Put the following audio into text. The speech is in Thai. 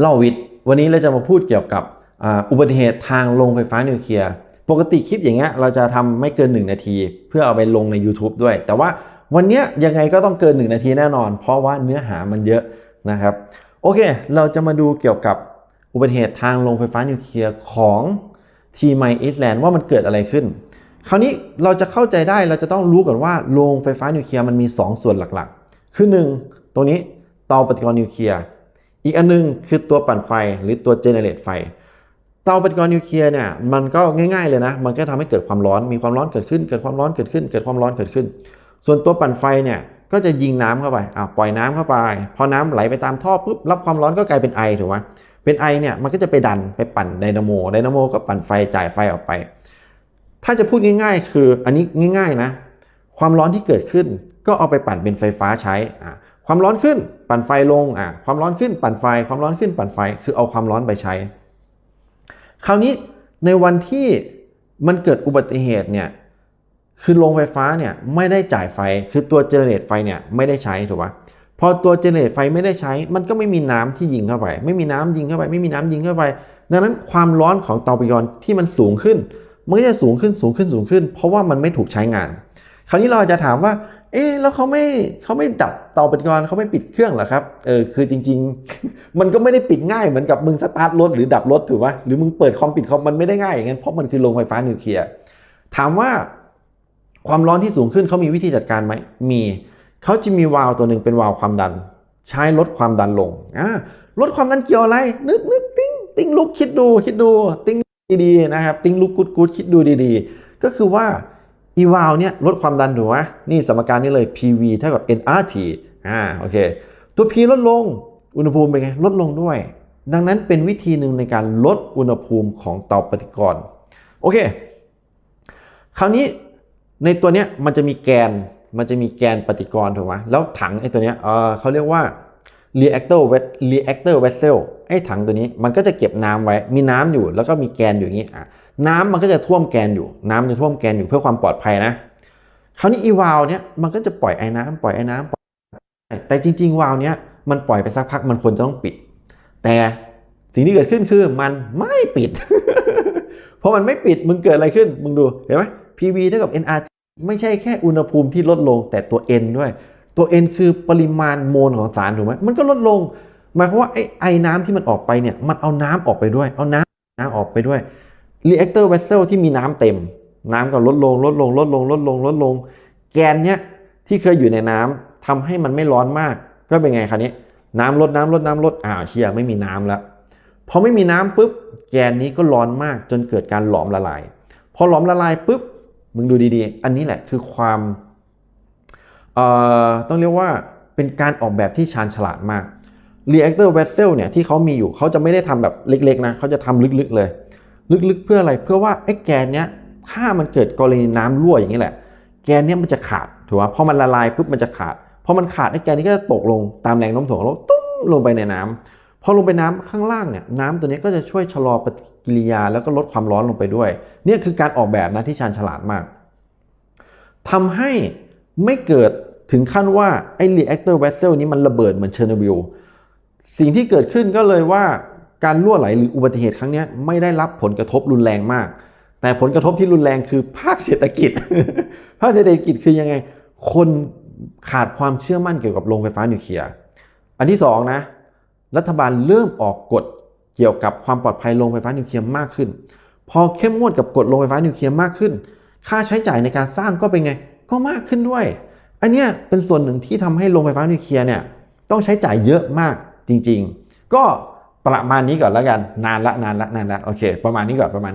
เล่าวิทย์วันนี้เราจะมาพูดเกี่ยวกับอุบัติเหตุทางโรงไฟฟ้านิวเคลียร์ปกติคลิปอย่างเงี้ยเราจะทำไม่เกิน 1 นาที เพื่อเอาไปลงใน YouTube ด้วย แต่ว่าวันนี้ยยังไงก็ต้องเกิน 1 นาทีแน่นอน เพราะว่าเนื้อหามันเยอะนะครับ โอเค เราจะมาดูเกี่ยวกับอุบัติเหตุทางโรงไฟฟ้านิวเคลียร์ของทีไมอิสแลนด์ว่ามันเกิดอะไรขึ้น คราวนี้เราจะเข้าใจได้เราจะต้องรู้ก่อนว่าโรงไฟฟ้านิวเคลียร์มันมี 2 ส่วนหลักๆ คือ 1 ตรงนี้เตาปฏิกรณ์นิวเคลียร์ อีกอันนึงคือตัวปั่นไฟหรือตัวเจเนเรตไฟ เตาปฏิกรณ์นิวเคลียร์เนี่ยมันก็ง่าย ๆเลยนะ มันก็ทำให้เกิดความร้อน มีความร้อนเกิดขึ้น เกิดความร้อนเกิดขึ้น เกิดความร้อนเกิดขึ้น ส่วนตัวปั่นไฟเนี่ยก็จะยิงน้ำเข้าไปอ่าปล่อยน้ำเข้าไป พอน้ำไหลไปตามท่อปุ๊บรับความร้อนก็กลายเป็นไอถูกไหมเป็นไอเนี่ยมันก็จะไปดันไปปั่นไดนาโม ไดนาโมก็ปั่นไฟจ่ายไฟออกไป ถ้าจะพูดง่าย ๆ คืออันนี้ง่าย ๆนะ ความร้อนที่เกิดขึ้นก็เอาไปปั่นเป็นไฟฟ้าใช้อ่า ความร้อนขึ้นปั่นไฟลงอ่าความร้อนขึ้นปั่นไฟ ความร้อนขึ้นปั่นไฟ คือเอาความร้อนไปใช้ คราวนี้ในวันที่มันเกิดอุบัติเหตุเนี่ยคือโรงไฟฟ้าเนี่ยไม่ได้จ่ายไฟ คือตัวเจเนเรตไฟเนี่ยไม่ได้ใช้ถูกปะพอตัวเจเนเรตไฟไม่ได้ใช้ มันก็ไม่มีน้ำที่ยิงเข้าไป ไม่มีน้ำยิงเข้าไป ไม่มีน้ำยิงเข้าไป ดังนั้นความร้อนของเตาปฏิกรณ์ที่มันสูงขึ้น มันก็จะสูงขึ้นสูงขึ้นสูงขึ้น เพราะว่ามันไม่ถูกใช้งาน คราวนี้เราจะถามว่า เอ๊แล้วเขาไม่เขาไม่ดับเตาปฏิกรณ์เขาไม่ปิดเครื่องหรอครับ เออคือจริง ๆ มันก็ไม่ได้ปิดง่ายเหมือนกับมึงสตาร์ทรถหรือดับรถถูกปะหรือมึงเปิดคอมปิดคอมมันไม่ได้ง่ายอย่างนั้นเพราะมันคือโรงไฟฟ้านิวเคลียร์ถามว่าความร้อนที่สูงขึ้นเขามีวิธีจัดการไหมมีเขาจะมีวาล์วตัวหนึ่งเป็นวาล์วความดัน ใช้ลดความดันลงอ่าลดความดันเกี่ยวอะไร นึกนึกติ้งติ้งลุกคิดดูคิดดู ติ้งดีๆนะครับ ติ้งลุกกุดกุดคิดดูดีๆ ก็คือว่า อีวาล์วเนี่ยลดความดันถูกไหมนี่สมการนี้เลย PV เท่ากับ nRT อ่าโอเค ตัว P ลดลงอุณหภูมิเป็นไงลดลงด้วย ดังนั้นเป็นวิธีหนึ่งในการลดอุณหภูมิของเตาปฏิกรณ์โอเค คราวนี้ในตัวเนี้ยมันจะมีแกนมันจะมีแกนปฏิกรณ์ถูกไหมแล้วถังไอ้ตัวเนี้ยเออเขาเรียกว่า reactor ves reactor vessel ไอ้ถังตัวนี้มันก็จะเก็บน้ำไว้มีน้ำอยู่แล้วก็มีแกนอยู่อย่างนี้อะ น้ำมันก็จะท่วมแกนอยู่ น้ำจะท่วมแกนอยู่เพื่อความปลอดภัยนะคราวนี้อีวาลเนี้ยมันก็จะปล่อยไอ้น้ำปล่อยไอ้น้ำปล่อยแต่จริง ๆ วาลเนี้ยมันปล่อยไปสักพักมันควรจะต้องปิด แต่สิ่งที่เกิดขึ้นคือมันไม่ปิด เพอมันไม่ปิดมึงเกิดอะไรขึ้น มึงดูเห็นไหม PV เท่ากับ nRT ไม่ใช่แค่อุณหภูมิที่ลดลงแต่ตัว N ด้วย ตัว N คือปริมาณโมลของสารถูกไหมมันก็ลดลงหมายความว่าไอ้ไอ้น้ำที่มันออกไปเนี่ยมันเอาน้ำออกไปด้วย เอาน้ำน้ำออกไปด้วย reactor vessel ที่มีน้ำเต็ม น้ำก็ลดลงลดลงลดลงลดลงลดลง แกนเนี้ยที่เคยอยู่ในน้ำทำให้มันไม่ร้อนมาก ก็เป็นไงคราวนี้ น้ำลดน้ำลดน้ำลดอ้าวเชียไม่มีน้ำแล้วพอไม่มีน้ำปุ๊บแกนนี้ก็ร้อนมากจนเกิดการหลอมละลาย พอหลอมละลายปุ๊บมึงดูดีๆ อันนี้แหละคือความเอ่อต้องเรียกว่าเป็นการออกแบบที่ชาญฉลาดมาก reactor vessel เนี่ยที่เขามีอยู่เขาจะไม่ได้ทำแบบเล็กๆนะเขาจะทำลึกๆเลย ลึกๆเพื่ออะไรเพื่อว่าไอ้แกนเนี้ยถ้ามันเกิดกรณีน้ำรั่วอย่างนี้แหละ แกนเนี้ยมันจะขาดถูกไหมพอมันละลายปุ๊บมันจะขาดพอมันขาดไอ้แกนนี้ก็จะตกลงตามแรงโน้มถ่วงของโลกตุ้มลงไปในน้ำพอลงไปน้ำข้างล่างเนี่ยน้ำตัวนี้ก็จะช่วยชะลอปฏิกิริยาแล้วก็ลดความร้อนลงไปด้วยเนี่ยคือการออกแบบนะที่ชาญฉลาดมากทำให้ไม่เกิดถึงขั้นว่าไอ้ reactor vessel นี้มันระเบิดเหมือนเชอร์โนบิลสิ่งที่เกิดขึ้นก็เลยว่า การรั่วไหลหรืออุบัติเหตุครั้งนี้ไม่ได้รับผลกระทบรุนแรงมาก แต่ผลกระทบที่รุนแรงคือภาคเศรษฐกิจ ภาคเศรษฐกิจคือยังไง คนขาดความเชื่อมั่นเกี่ยวกับโรงไฟฟ้านิวเคลียร์ อันที่สองนะ รัฐบาลเริ่มออกกฎเกี่ยวกับความปลอดภัยโรงไฟฟ้านิวเคลียร์มากขึ้น พอเข้มงวดกับกฎโรงไฟฟ้านิวเคลียร์มากขึ้น ค่าใช้จ่ายในการสร้างก็เป็นไง ก็มากขึ้นด้วย อันเนี้ยเป็นส่วนหนึ่งที่ทำให้โรงไฟฟ้านิวเคลียร์เนี่ยต้องใช้จ่ายเยอะมากจริง ๆ ก็ ประมาณนี้ก่อนแล้วกัน นานละนานละนานละโอเค ประมาณนี้ก่อนประมาณ